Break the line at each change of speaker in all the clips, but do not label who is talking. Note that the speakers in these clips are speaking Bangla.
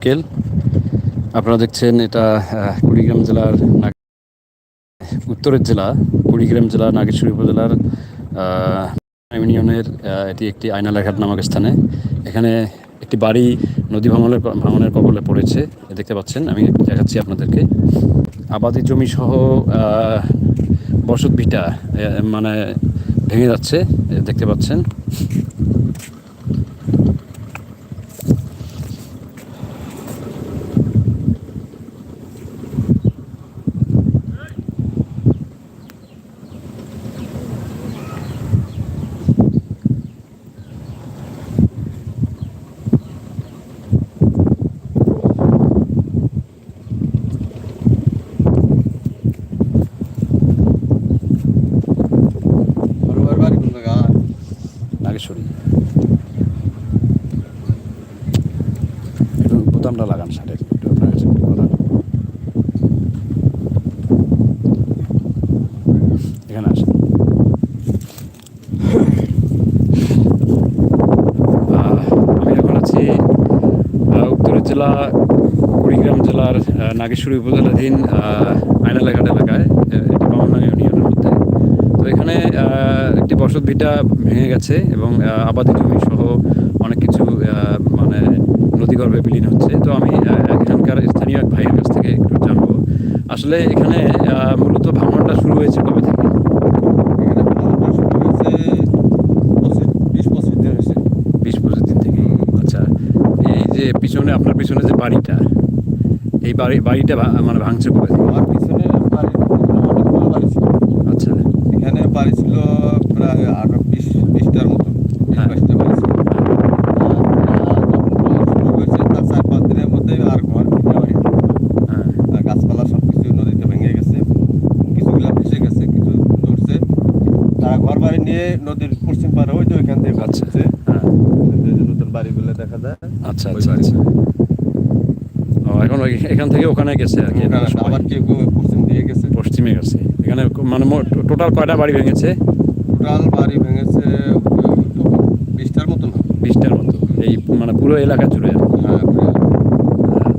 কেল আপনারা দেখছেন এটা কুড়িগ্রাম জেলার উত্তরের জেলা, কুড়িগ্রাম জেলা, নাগেশ্বরী উপজেলার ইউনিয়নের এটি একটি আয়নালাঘাট নামক স্থানে। এখানে একটি বাড়ি নদী ভাঙনের ভাঙনের কবলে পড়েছে দেখতে পাচ্ছেন, আমি দেখাচ্ছি আপনাদেরকে। আবাদি জমি সহ বসত ভিটা মানে ভেঙে যাচ্ছে দেখতে পাচ্ছেন
বড়বার বাড়ি কোন জায়গা
নাগেশ্বরী একটু বোতামটা লাগান শার্টের একটু আপনার কাছে একটু কথা এখানে আসেন আহ, আমি এখন আছি আহ, উত্তরের জেলা কুড়িগ্রাম জেলার আহ, নাগেশ্বরী উপজেলাধীন আয়নালাঘাট এলাকায় এটি বামনডাঙ্গা ইউনিয়নের মধ্যে। তো এখানে একটি বসত ভিটা ভেঙে গেছে এবং আবাদি জমি সহ অনেক কিছু মানে নদীগর্ভে বিলীন হচ্ছে। তো আমি এখানকার স্থানীয় এক ভাইয়ের কাছ থেকে একটু জানব। আসলে এখানে মূলত ভাঙনটা শুরু হয়েছে কবে থেকে। আচ্ছা এই যে পিছনে আপনার পিছনে যে বাড়িটা এই বাড়ি বাড়িটা মানে ভাঙছে থেকে
আমার পিছনে বাড়ি বাড়ি ছিল।
আচ্ছা।
এখানে বাড়ি ছিল প্রায় আরও বিশ বিশটার মতো
হ্যাঁ।
বাইশটা বাড়ি ছিল। গাছপালা সব কিছু নদীতে ভেঙে গেছে। কিছুগুলা ভেসে গেছে কিছু ধরছে। তারা ঘর বাড়ি নিয়ে নদীর পশ্চিম পারে ওই যে ওইখান থেকে
আচ্ছা। হ্যাঁ।
নতুন বাড়িগুলো দেখা যায়।
আচ্ছা আচ্ছা। আচ্ছা। এখন এখান থেকে ওখানে গেছে আর কি।
আবার কেউ পশ্চিম দিকে গেছে?
পশ্চিমে গেছে। এখানে মানে টোটাল কয়টা বাড়ি ভেঙেছে?
টোটাল বাড়ি ভেঙেছে বিশটার মতো না
বিশটার মতো। এই মানে পুরো এলাকা জুড়ে।
হ্যাঁ,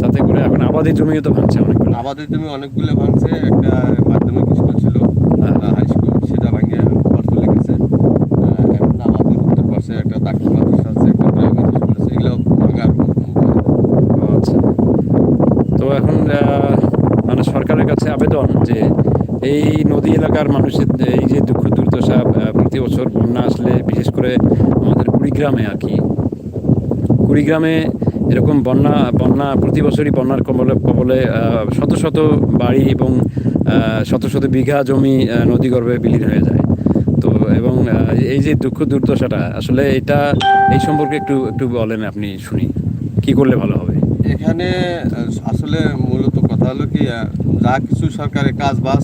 তাতে করে এখন আবাদি জমিও তো ভাঙছে অনেকগুলো।
আবাদি জমি অনেকগুলো ভাঙছে একটা মাধ্যমিক স্কুল ছিল
হ্যাঁ।
হাই স্কুল সেটা ভাঙে ঘর চলে গেছে আহ, এখন আমাদের উত্তর পাশে একটা ডাক্তার মাদ্রাসা আছে একটা প্রাইভেট স্কুল আছে এগুলো ভাঙার
ও আচ্ছা তো এখন আহ, মানে সরকারের কাছে আবেদন যে এই নদী এলাকার মানুষের, এই যে দুঃখ দুর্দশা প্রতি বছর বন্যা আসলে বিশেষ করে আমাদের কুড়িগ্রামে আর কি। কুড়িগ্রামে এরকম বন্যা বন্যা প্রতি বছরই বন্যার কবলে কবলে শত শত বাড়ি এবং শত শত বিঘা জমি নদীগর্ভে বিলীন হয়ে যায়। তো এবং এই যে দুঃখ দুর্দশাটা, আসলে এটা, এই সম্পর্কে একটু একটু বলেন আপনি, শুনি। কি করলে ভালো হবে?
এখানে আসলে মূলত কথা হলো কি যা কিছু সরকারের কাজ বাস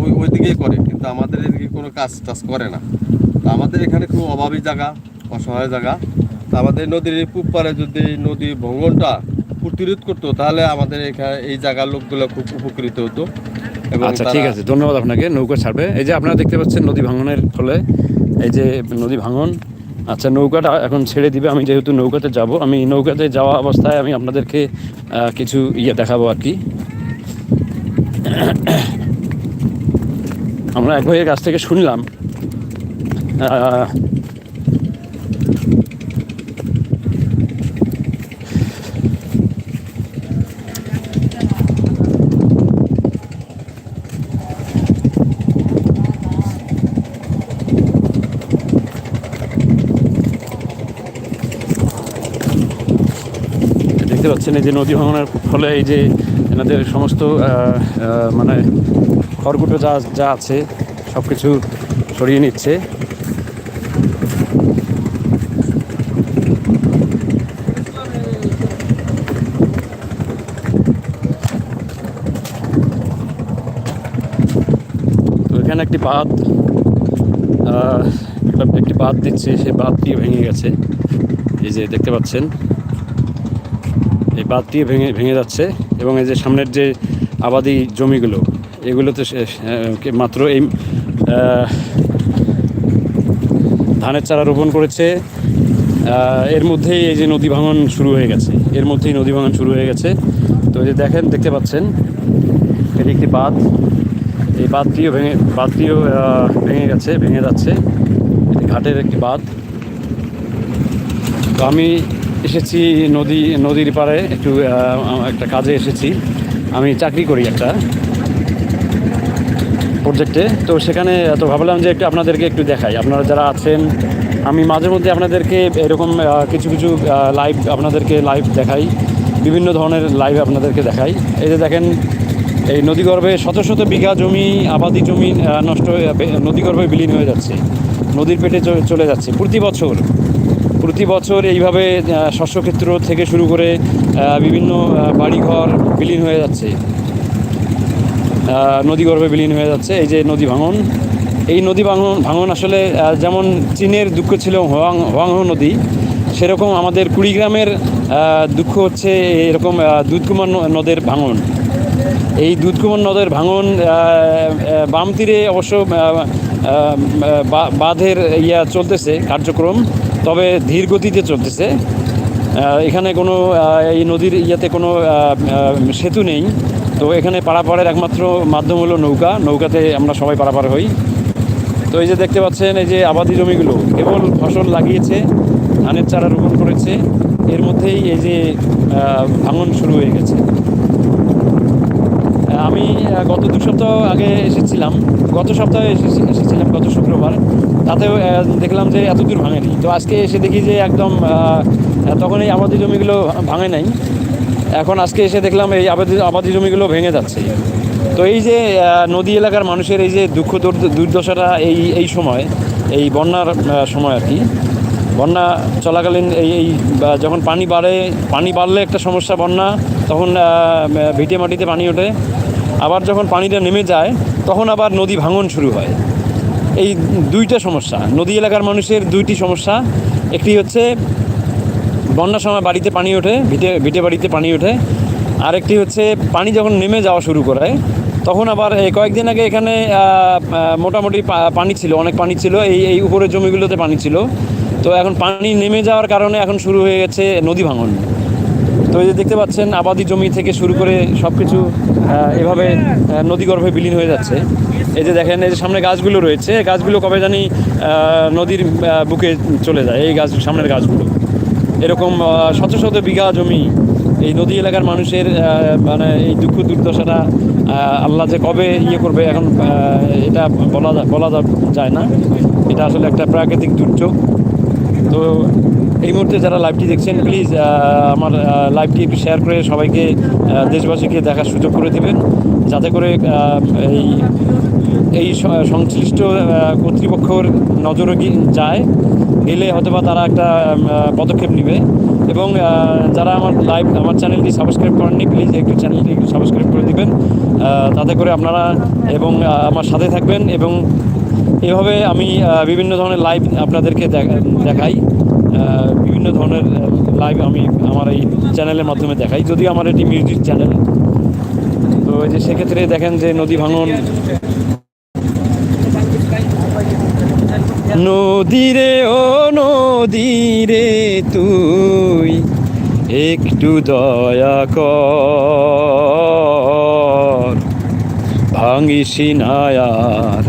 ওই ওই দিকেই করে কিন্তু আমাদের এদিকে কোনো কাজ টাজ করে না। তো আমাদের এখানে খুব অভাবী জায়গা অসহায় জায়গা। তো আমাদের নদীর পূব পারে যদি নদী ভঙ্গনটা প্রতিরোধ করতো তাহলে আমাদের এখানে এই জায়গার লোকগুলো খুব উপকৃত হতো। এবং
আচ্ছা ঠিক আছে ধন্যবাদ আপনাকে নৌকা ছাড়বে। এই যে আপনারা দেখতে পাচ্ছেন নদী ভাঙনের ফলে এই যে নদী ভাঙন আচ্ছা নৌকাটা এখন ছেড়ে দিবে আমি যেহেতু নৌকাতে যাব আমি নৌকাতে যাওয়া অবস্থায় আমি আপনাদেরকে কিছু ইয়ে দেখাবো আর কি। আমরা এক ভাইয়ের কাছ থেকে শুনলাম দেখতে পাচ্ছেন এই যে নদী ভাঙনের ফলে এই যে এনাদের সমস্ত মানে খড়কুটো যা যা আছে সব কিছু সরিয়ে নিচ্ছে। এখানে একটি বাঁধ একটি বাঁধ দিচ্ছে, সেই বাঁধটি ভেঙে গেছে। এই যে দেখতে পাচ্ছেন। এই বাদ দিয়ে ভেঙে ভেঙে যাচ্ছে এবং এই যে সামনের যে আবাদি জমিগুলো এগুলোতে মাত্র এই ধানের চারা রোপণ করেছে। এর মধ্যেই এই যে নদী ভাঙন শুরু হয়ে গেছে। এর মধ্যেই নদী ভাঙন শুরু হয়ে গেছে। তো এই যে দেখেন দেখতে পাচ্ছেন এটি একটি বাঁধ। এই বাঁধটিও ভেঙে বাঁধটিও আহ, ভেঙে গেছে ভেঙে যাচ্ছে। এটি ঘাটের একটি বাঁধ। তো আমি এসেছি নদী, নদীর পাড়ে, একটু একটা কাজে এসেছি। আমি চাকরি করি একটা প্রজেক্টে তো সেখানে, তো ভাবলাম যে একটু আপনাদেরকে একটু দেখাই। আপনারা যারা আছেন, আমি মাঝে মধ্যে আপনাদেরকে এরকম কিছু কিছু লাইভ আপনাদেরকে লাইভ দেখাই। বিভিন্ন ধরনের লাইভ আপনাদেরকে দেখাই। এই যে দেখেন, এই নদীগর্ভে শত শত বিঘা জমি, আবাদি জমি নষ্ট হয়ে নদীগর্ভে বিলীন হয়ে যাচ্ছে। নদীর পেটে চলে যাচ্ছে। প্রতি বছর প্রতি বছর এইভাবে শস্যক্ষেত্র থেকে শুরু করে বিভিন্ন বাড়িঘর বিলীন হয়ে যাচ্ছে। নদীগর্ভে বিলীন হয়ে যাচ্ছে, এই যে নদী ভাঙন। এই নদী ভাঙন ভাঙন আসলে যেমন চীনের দুঃখ ছিল হোয়াং, হোয়াংহো নদী, সেরকম আমাদের কুড়িগ্রামের দুঃখ হচ্ছে এরকম দুধকুমার নদের ভাঙন। এই দুধকুমার নদের ভাঙন বাম তীরে অবশ্য বাঁধের ইয়া চলতেছে কার্যক্রম। তবে ধীর গতিতে চলতেছে। এখানে কোনো এই নদীর ইয়াতে কোনো সেতু নেই। তো এখানে পারাপারের একমাত্র মাধ্যম হলো নৌকা। নৌকাতে আমরা সবাই পারাপার হই। তো এই যে দেখতে পাচ্ছেন, এই যে আবাদি জমিগুলো, কেবল ফসল লাগিয়েছে, ধানের চারা রোপণ করেছে। এর মধ্যেই এই যে ভাঙন শুরু হয়ে গেছে। গত দু সপ্তাহ আগে এসেছিলাম গত সপ্তাহে এসেছি- এসেছিলাম গত শুক্রবার। তাতেও দেখলাম যে এত দূর ভাঙেনি। তো আজকে এসে দেখি যে একদম আহ, তখন এই আবাদি জমিগুলো ভাঙে নাই। এখন আজকে এসে দেখলাম এই আবাদি আবাদি জমিগুলো ভেঙে যাচ্ছে। তো এই যে নদী এলাকার মানুষের এই যে দুঃখ দুর্দ- দুর্দশাটা এই এই সময় এই বন্যার সময় আর কি। বন্যা চলাকালীন এই এই যখন পানি বাড়ে পানি বাড়লে একটা সমস্যা বন্যা তখন ভিটে মাটিতে পানি ওঠে। আবার যখন পানিটা নেমে যায়, তখন আবার নদী ভাঙন শুরু হয়। এই দুইটা সমস্যা, নদী এলাকার মানুষের দুইটি সমস্যা। একটি হচ্ছে বন্যার সময় বাড়িতে পানি ওঠে, ভিটে ভিটে বাড়িতে পানি ওঠে। আরেকটি হচ্ছে পানি যখন নেমে যাওয়া শুরু করে, তখন আবার কয়েকদিন আগে এখানে মোটামুটি পানি ছিল, অনেক পানি ছিল, এই এই উপরের জমিগুলোতে পানি ছিল। তো এখন পানি নেমে যাওয়ার কারণে এখন শুরু হয়ে গেছে নদী ভাঙন। এই যে দেখতে পাচ্ছেন, আবাদি জমি থেকে শুরু করে সব কিছু এভাবে নদীগর্ভে বিলীন হয়ে যাচ্ছে। এই যে দেখেন, এই যে সামনে গাছগুলো রয়েছে গাছগুলো কবে জানি নদীর বুকে চলে যায়, এই গাছ, সামনের গাছগুলো। এরকম শত শত বিঘা জমি এই নদী এলাকার মানুষের মানে এই দুঃখ দুর্দশাটা আল্লাহ যে কবে ইয়ে করবে, এখন এটা বলা বলা যায় না। এটা আসলে একটা প্রাকৃতিক দুর্যোগ। তো এই মুহূর্তে যারা লাইভটি দেখছেন প্লিজ আমার লাইভটি একটু শেয়ার করে সবাইকে দেশবাসীকে দেখার সুযোগ করে দেবেন। যাতে করে এই এই সংশ্লিষ্ট কর্তৃপক্ষর নজরে যায়। গেলে হয়তোবা তারা একটা পদক্ষেপ নেবে। এবং যারা আমার লাইভ আমার চ্যানেলটি সাবস্ক্রাইব করেননি প্লিজ একটু চ্যানেলটি সাবস্ক্রাইব করে দিবেন। তাতে করে আপনারা এবং আমার সাথে থাকবেন এবং এভাবে আমি বিভিন্ন ধরনের লাইভ আপনাদেরকে দেখাই। বিভিন্ন ধরনের লাইভ আমি আমার এই চ্যানেলের মাধ্যমে দেখাই। যদিও আমার এটি মিউজিক চ্যানেল তো এই যে সেক্ষেত্রে দেখেন যে নদী ভাঙন নদীরে, ও নদীরে তুই একটু দয়া কর। ভাঙিসি নায়ার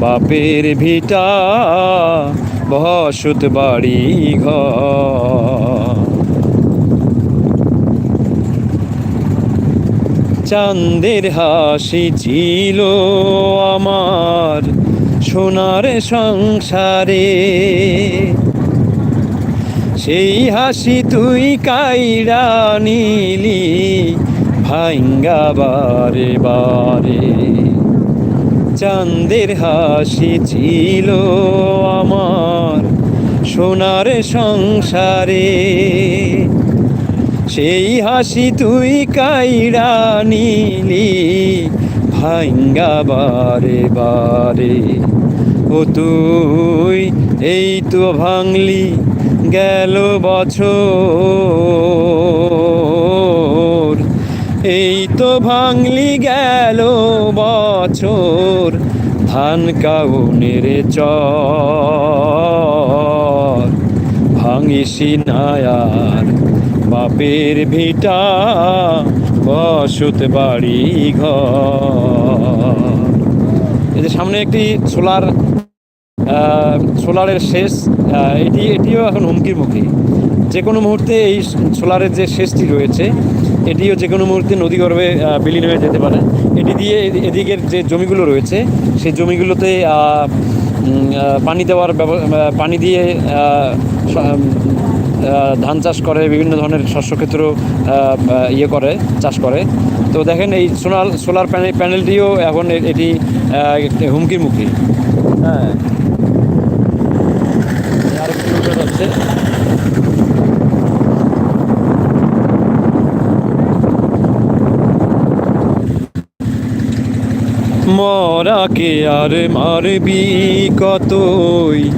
বাপের ভিটা, বসত বাড়ি ঘর। চাঁদের হাসি ছিল আমার সোনার সংসারে। সেই হাসি তুই কাইরা নিলি ভাঙ্গা বারে বারে। চাঁদের হাসি ছিল আমার। সোনার সংসারে সেই হাসি তুই কাইরা নিলি ভাঙ্গা বারে বারে। ও তুই, এই তো ভাঙলি গেল বছর। এই তো ভাঙলি গেল বছর, ধান কাউনের চর। ভাঙিসি নায়ার বাপের ভিটা, বসত বাড়ি ঘর। এই যে সামনে একটি সোলার সোলারের শেষ এটি, এটিও এখন হুমকির মুখে। যে কোনো মুহূর্তে এই সোলারের যে শেষটি রয়েছে এটিও যে কোনো মুহূর্তে নদীগর্ভে আহ, বিলীন হয়ে যেতে পারে। এটি দিয়ে এদি- এদিকের যে জমিগুলো রয়েছে সেই জমিগুলোতে পানি দেওয়ার ব্যব- পানি দিয়ে ধান চাষ করে বিভিন্ন ধরনের শস্যক্ষেত্র ইয়ে করে চাষ করে। তো দেখেন এই সোলার সোলার প্যানেল প্যানেলটিও এখন এটি হুমকির মুখে। হ্যাঁ। উঠে যাচ্ছে। মরাকে আর মারবি কতই?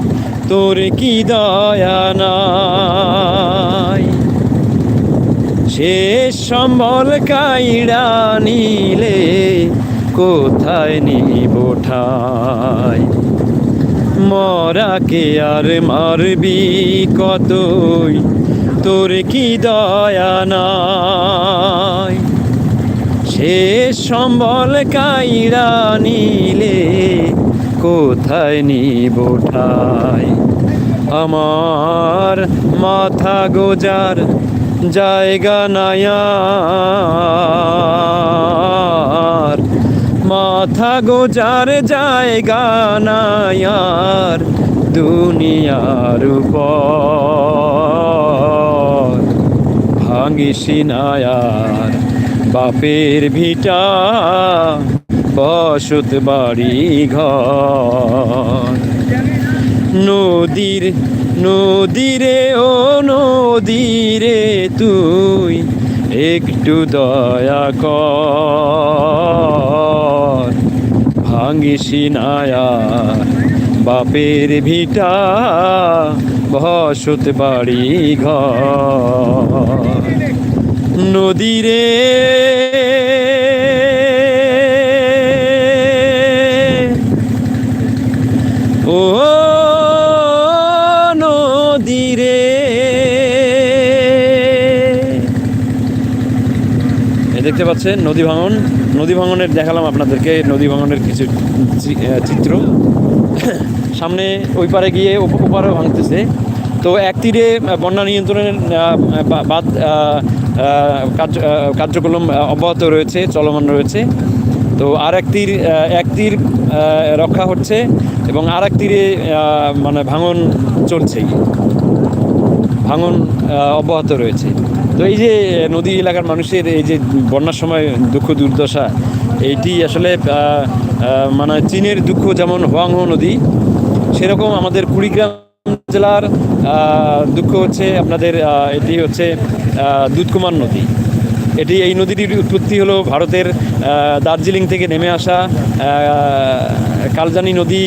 তোর কি দয়া নাই? শেষ সম্বল কাইড়া নিলে কোথায় নিব ঠাই? মরাকে আর মারবি কতই? তোর কি দয়া নাই? শেষ সম্বল কাইরা নিলে কোথায় নিব ঠাই? আমার মাথা গোজার জায়গা নায়ার মাথা গোজার জায়গা নায়ার দুনিয়ার উপর। ভাঙিসি নায়ার বাপের ভিটা, বসত বাড়ি ঘর। নদীর, নদীরে ও নদীরে তুই একটু দয়া কর। ভাঙিসি নায়ার বাপের ভিটা, বসত বাড়ি ঘর। নদীরে পাচ্ছেন নদী ভাঙন। নদী ভাঙনের দেখালাম আপনাদেরকে, নদী ভাঙনের কিছু চিত্র। সামনে ওই পারে গিয়ে ওপ- ওপারেও ভাঙতেছে। তো এক তীরে বন্যা নিয়ন্ত্রণের বাদ কার্য কার্যক্রম অব্যাহত রয়েছে, চলমান রয়েছে। তো আর এক তীর এক তীর রক্ষা হচ্ছে এবং আর এক তীরে মানে ভাঙন চলছেই। ভাঙন অব্যাহত রয়েছে। তো এই যে নদী এলাকার মানুষের এই যে বন্যার সময় দুঃখ, দুর্দশা, এইটি আসলে মানে চীনের দুঃখ যেমন হোয়াংহো নদী, সেরকম আমাদের কুড়িগ্রাম জেলার দুঃখ হচ্ছে আপনাদের এটি হচ্ছে দুধকুমার নদী। এটি এই নদীটির উৎপত্তি হলো ভারতের দার্জিলিং থেকে নেমে আসা কালজানি নদী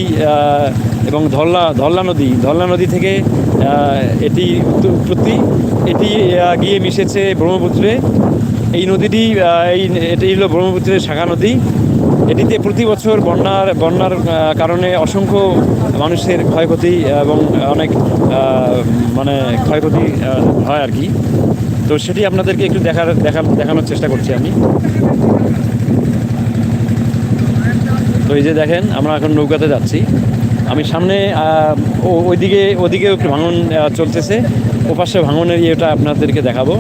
এবং ধল্লা ধল্লা নদী ধল্লা নদী থেকে এটি উৎ- উৎপত্তি। এটি গিয়ে মিশেছে ব্রহ্মপুত্রে। এই নদীটি এই এটি হলো ব্রহ্মপুত্রের শাখা নদী। এটিতে প্রতি বছর বন্যার বন্যার কারণে অসংখ্য মানুষের ক্ষয়ক্ষতি এবং অনেক মানে ক্ষয়ক্ষতি হয় আর কি। তো সেটি আপনাদেরকে একটু দেখার দেখা দেখানোর চেষ্টা করছি আমি। তো এই যে দেখেন, আমরা এখন নৌকাতে যাচ্ছি। আমি সামনে ওইদিকে ওদিকেও একটু ভাঙন চলতেছে। ওপাশে ভাঙনের ইয়েটা আপনাদেরকে দেখাবো।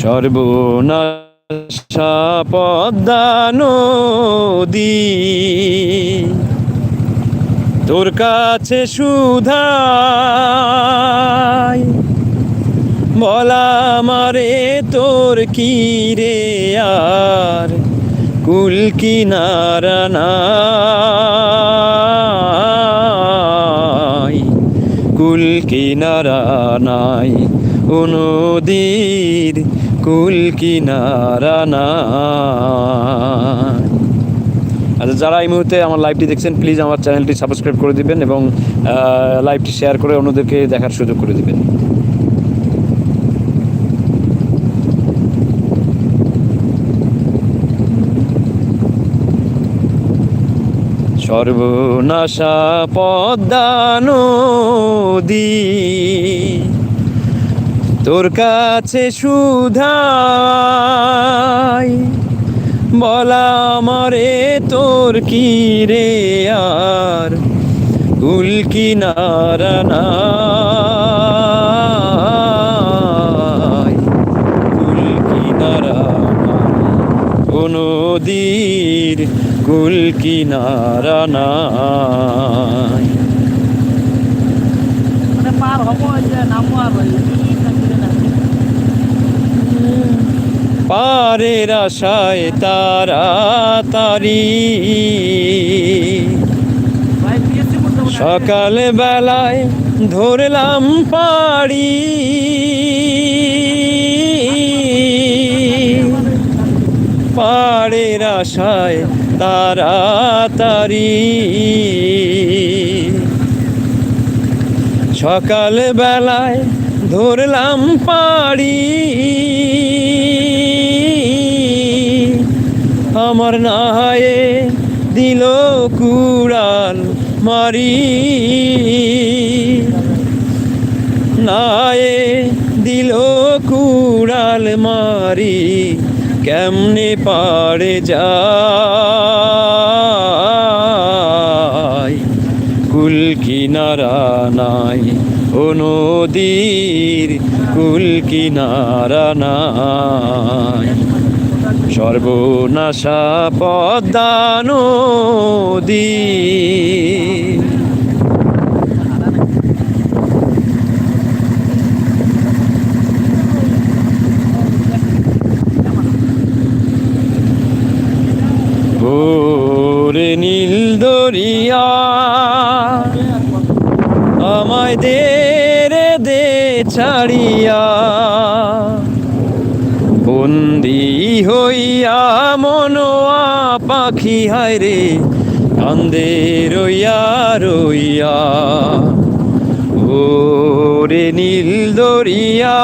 সর্বনাশা পদ্মা নদী, তোর কাছে সুধাই বলা মারে তোর কি রে আর? কুল কিনারা নাই, কুল কিনারা নাই ও নদীর কুল কিনারা নাই। আচ্ছা যারা এই মুহূর্তে আমার লাইভটি দেখছেন প্লিজ আমার চ্যানেলটি সাবস্ক্রাইব করে দিবেন এবং লাইভটি শেয়ার করে অন্যদেরকে দেখার সুযোগ করে দিবেন। সর্বনাশা পদ্মানো দি। তোর কাছে সুধাই, বলা মরে তোর কি রে আর? কুল কিনারা নাই কুল কিনারা ও নদীর কুল কিনারা নাই
মানে পার হব ওই যে নামবো আর
পারের আশায় তাড়াতাড়ি
ভাই বিএসসি করতে হবে না।
সকাল বেলায় ধরলাম পাড়ি পাড়ের আশায় তাড়াতাড়ি। সকাল বেলায় ধরলাম পাড়ি। আমার নায়ে দিল কুড়াল মারি। নায়ে দিল কুড়াল মারি। কেমনে পারে যায় কিনারা নাই ও নদীর কুল কিনারা নাই সর্বনাশা পদ্মা নীল দরিয়া আমায় দে রে দে ছাড়িয়া। বন্দি হইয়া মনোয়া পাখি, হায় রে, কান্দে রইয়া রইয়া। ও রে নীল দরিয়া।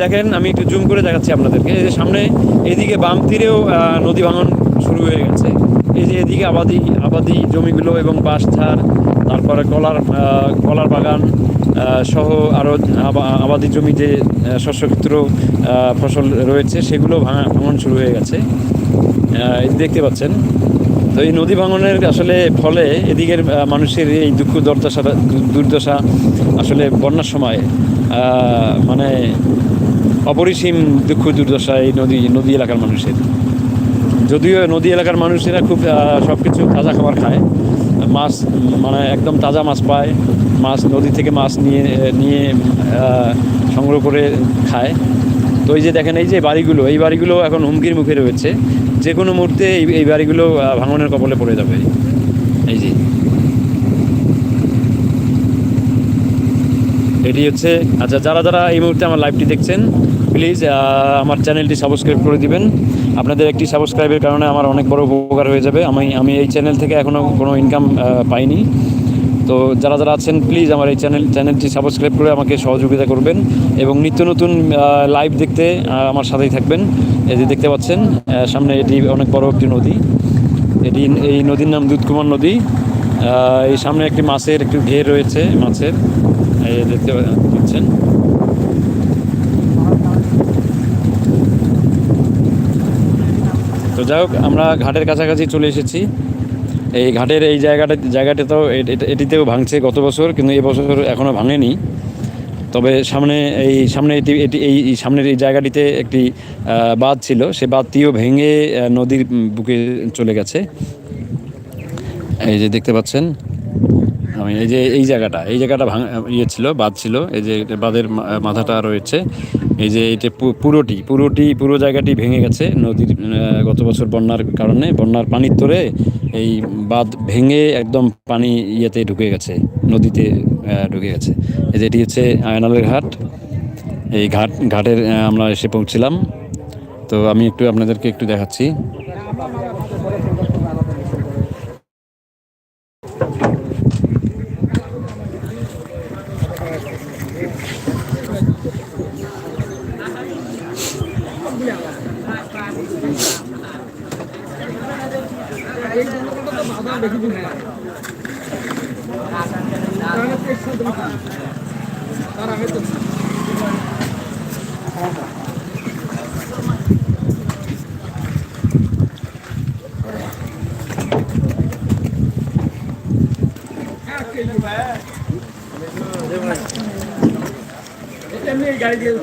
দেখেন, আমি একটু জুম করে দেখাচ্ছি আপনাদেরকে। সামনে এদিকে বাম তীরেও নদী ভাঙন শুরু হয়ে গেছে। এই যে এদিকে আবাদি আবাদি জমিগুলো এবং বাঁশঝাড় তারপরে কলার কলার বাগান সহ আরও আবাদি জমি যে শস্যক্ষেত্র ফসল রয়েছে, সেগুলো ভাঙা, ভাঙন শুরু হয়ে গেছে। দেখতে পাচ্ছেন। তো এই নদী ভাঙনের আসলে ফলে এদিকের মানুষের এই দুঃখ, দুর্দশা দুর্দশা আসলে বন্যার সময় মানে অপরিসীম দুঃখ, দুর্দশা এই নদী নদী এলাকার মানুষের। যদিও নদী এলাকার মানুষেরা খুব সব কিছু তাজা খাবার খায়। মাছ মানে একদম তাজা মাছ পায়। মাছ নদী থেকে মাছ নিয়ে নিয়ে সংগ্রহ করে খায়। তো এই যে দেখেন, এই যে বাড়িগুলো, এই বাড়িগুলো এখন হুমকির মুখে রয়েছে। যে কোনো মুহূর্তে এই এই বাড়িগুলো ভাঙনের কবলে পড়ে যাবে। এই যে। এটি হচ্ছে আচ্ছা যারা যারা এই মুহূর্তে আমার লাইভটি দেখছেন প্লিজ আমার চ্যানেলটি সাবস্ক্রাইব করে দিবেন। আপনাদের একটি সাবস্ক্রাইবের কারণে আমার অনেক বড় উপকার হয়ে যাবে। আমি আমি এই চ্যানেল থেকে এখনও কোনো ইনকাম পাইনি। তো যারা যারা আছেন, প্লিজ আমার এই চ্যানেল, চ্যানেলটি সাবস্ক্রাইব করে আমাকে সহযোগিতা করবেন এবং নিত্য নতুন লাইভ দেখতে আমার সাথেই থাকবেন। এই যে দেখতে পাচ্ছেন সামনে এটি অনেক বড় একটি নদী। এটি, এই নদীর নাম দুধকুমার নদী। এই সামনে একটি মাছের একটি ঘের রয়েছে, মাছের। দেখতে পাচ্ছেন। তো যাই হোক, আমরা ঘাটের কাছাকাছি চলে এসেছি। এই ঘাটের এই জায়গাটা জায়গাটা তো এ- এ- এটিতেও ভাঙছে গত বছর, কিন্তু এবছর এখনও ভাঙেনি। তবে সামনে এই সামনে এটি এটি এই সামনের এই জায়গাটিতে একটি বাঁধ ছিল। সে বাঁধটিও ভেঙে নদীর বুকে চলে গেছে। এই যে দেখতে পাচ্ছেন আমি এই যে, এই জায়গাটা এই জায়গাটা ভাঙ ইয়ে ছিল, বাঁধ ছিল, এই যে বাঁধের মাথাটা রয়েছে, এই যে এটা পুরোটি পুরোটি, পুরো জায়গাটি ভেঙে গেছে, নদীর গত বছর বন্যার কারণে, বন্যার পানির তোরে এই বাঁধ ভেঙে একদম পানি ইয়েতে ঢুকে গেছে, নদীতে ঢুকে গেছে। এই যে এটি হচ্ছে আয়নালের ঘাট, এই ঘাট, ঘাটের আমরা এসে পৌঁছলাম। তো আমি একটু আপনাদেরকে একটু দেখাচ্ছি।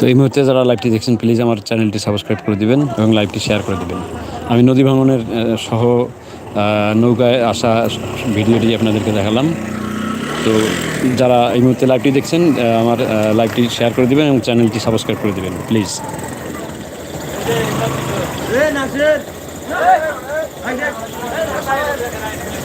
তো এই মুহূর্তে যারা লাইভটি দেখছেন প্লিজ আমার চ্যানেলটি সাবস্ক্রাইব করে দিবেন এবং লাইভটি শেয়ার করে দিবেন আমি নদী ভাঙনের সহ নৌকায় আসা ভিডিওটি আপনাদেরকে দেখালাম তো যারা এই মুহূর্তে লাইভটি দেখছেন আমার লাইভটি শেয়ার করে দিবেন এবং চ্যানেলটি সাবস্ক্রাইব করে দিবেন প্লিজ